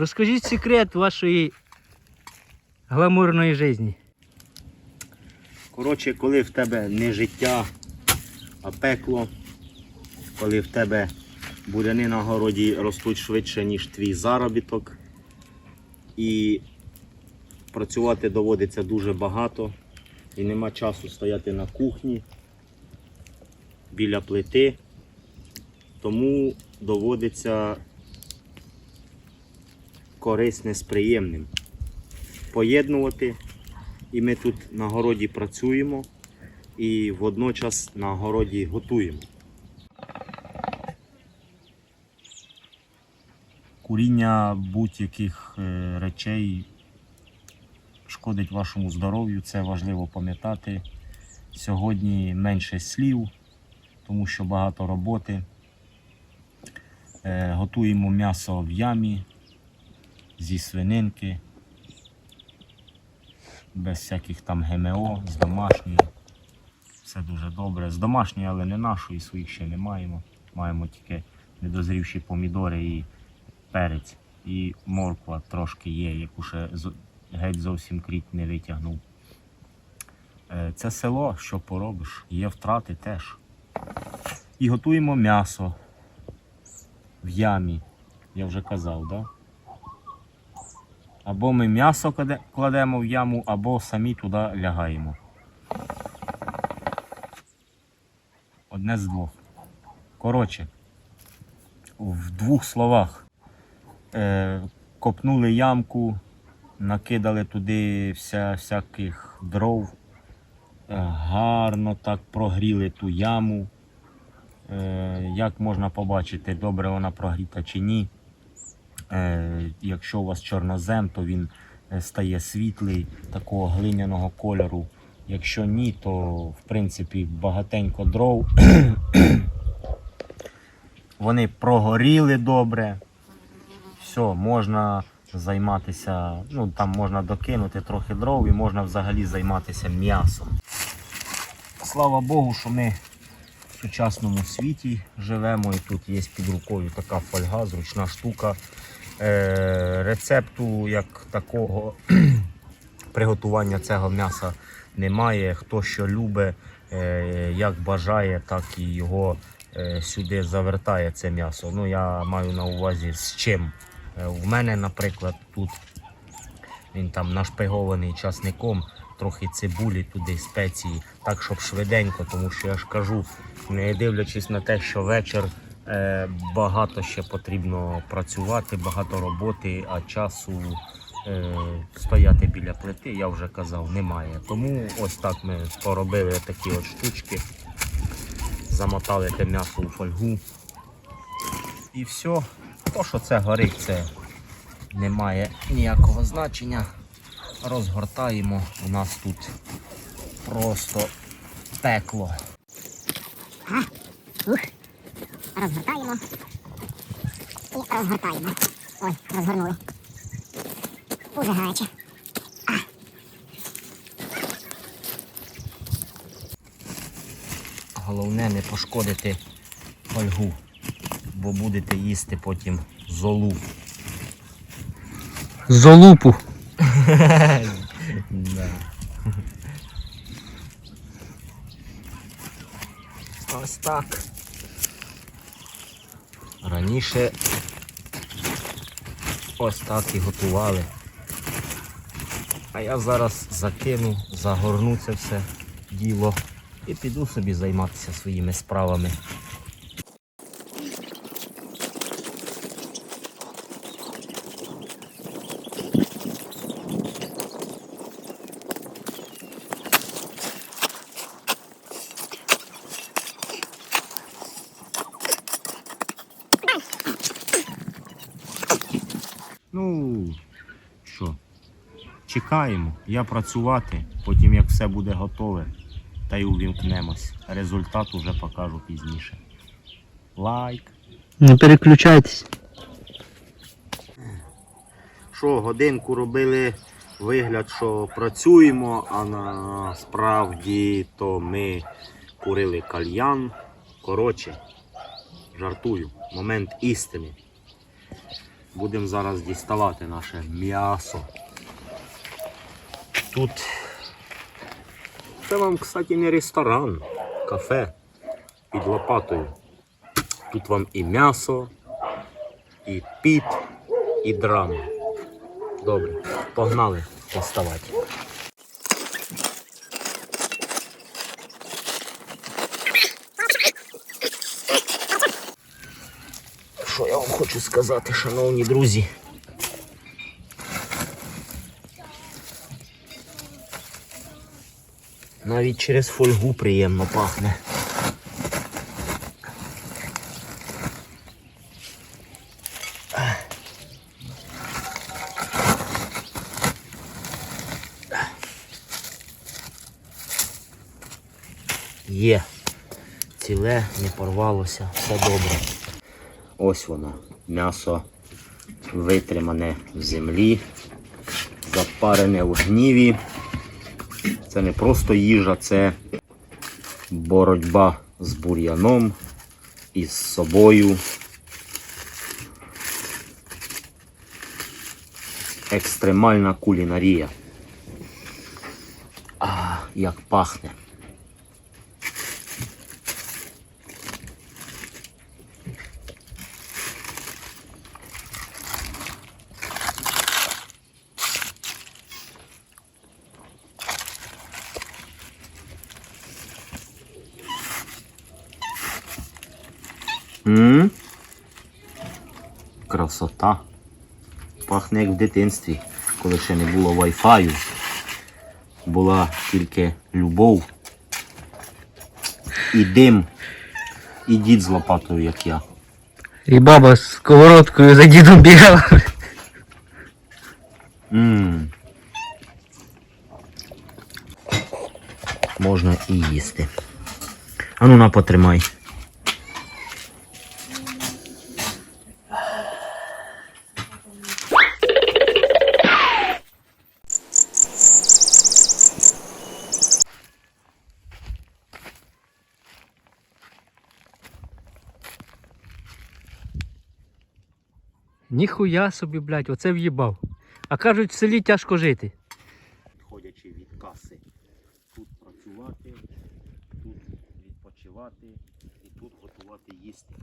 Розкажіть секрет вашої гламурної житті. Коротше, коли в тебе не життя, а пекло, коли в тебе буряни на городі ростуть швидше, ніж твій заробіток, і працювати доводиться дуже багато, і нема часу стояти на кухні біля плити, тому доводиться корисне з приємним. Поєднувати. І ми тут на городі працюємо і водночас на городі готуємо. Куріння будь-яких е, речей шкодить вашому здоров'ю, це важливо пам'ятати. Сьогодні менше слів, тому що багато роботи. Е, Готуємо м'ясо в ямі зі свининки без всяких там ГМО, з домашньої. Все дуже добре. З домашньої, але не нашої, своїх ще не маємо. Маємо тільки недозрівші помідори і перець. І морква трошки є, яку ще геть зовсім кріт не витягнув. Е, Це село, що поробиш, є втрати теж. І готуємо м'ясо в ямі. Я вже казав, так? Да? Або ми м'ясо кладемо в яму, або самі туди лягаємо. Одне з двох. Коротше, в двох словах. Е, копнули ямку, накидали туди вся, всяких дров, е, гарно так прогріли ту яму. Е, як можна побачити, добре вона прогріта чи ні. Е, якщо у вас чорнозем, то він е, стає світлий, такого глиняного кольору. Якщо ні, то в принципі багатенько дров. Вони прогоріли добре. Все, можна займатися, ну там можна докинути трохи дров і можна взагалі займатися м'ясом. Слава Богу, що ми в сучасному світі живемо і тут є під рукою така фольга, зручна штука. Е, рецепту як такого приготування цього м'яса немає. Хто що любить, е, як бажає, так і його е, сюди завертає це м'ясо. Ну, я маю на увазі з чим. У мене, наприклад, тут він там нашпигований часником, трохи цибулі туди, спеції, так, щоб швиденько, тому що я ж кажу, не дивлячись на те, що вечір багато ще потрібно працювати, багато роботи, а часу е, стояти біля плити, я вже казав, немає. Тому ось так ми поробили такі от штучки, замотали те м'ясо у фольгу. І все. То, що це горить, це не має ніякого значення. Розгортаємо. У нас тут просто пекло. Розгортаємо. І розгортаємо. Ой, розгорнули. Уже гаряче. Головне не пошкодити фольгу, бо будете їсти потім золу. Золупу. Да. Ось так. Раніше ось так і готували. А я зараз закину, загорну це все діло і піду собі займатися своїми справами. Ну, що, чекаємо. Я працювати, потім як все буде готове, та й увімкнемось. Результат уже покажу пізніше. Лайк. Не переключайтесь. Що, годинку робили вигляд, що працюємо, а насправді то ми курили кальян. Коротше, жартую, момент істини. Будемо зараз діставати наше м'ясо. Тут це вам, кстати, не ресторан, кафе під лопатою. Тут вам і м'ясо, і піт, і драма. Добре, погнали доставати. Що я вам хочу сказати, шановні друзі? Навіть через фольгу приємно пахне. Є. Ціле, не порвалося, все добре. Ось воно. М'ясо витримане в землі, запарене в гніві. Це не просто їжа, це боротьба з бур'яном і з собою. Екстремальна кулінарія. А, як пахне. М? Красота. Пахне як в дитинстві, коли ще не було вайфаю. Була тільки любов. І дим. І дід з лопатою, як я. І баба з сковородкою за дідом бігала. Ммм. Можна і їсти. Ану на потримай. Ніхуя собі, блядь, оце в'їбав. А кажуть, в селі тяжко жити. Відходячи від каси. Тут працювати, тут відпочивати і тут готувати їсти.